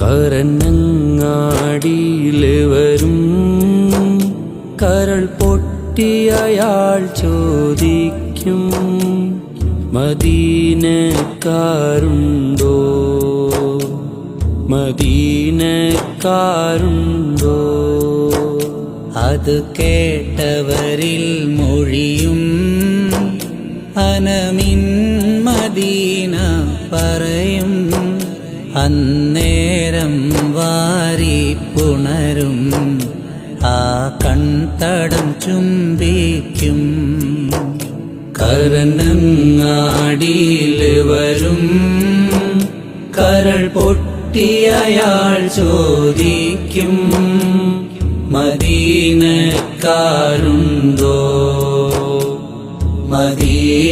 കരന്നങ്ങാടിയിൽ വരും കരൾ പൊട്ടിയയാൾ ചോദിക്കും മദീനക്കാരുണ്ടോ? മദീനക്കാരുണ്ടോ? അത് കേട്ടവരിൽ മൊഴിയും അനമിൻ മദീന പറയും അന്നേരം വാരി പുണരും ആ കൺതടം ചുംബിക്കും. കരനങ്ങാടിയിൽ വരും കരൾ പൊട്ടിയയാൾ ചോദിക്കും മദീനക്കാരുണ്ടോ? മദീനക്കാരുണ്ടോ?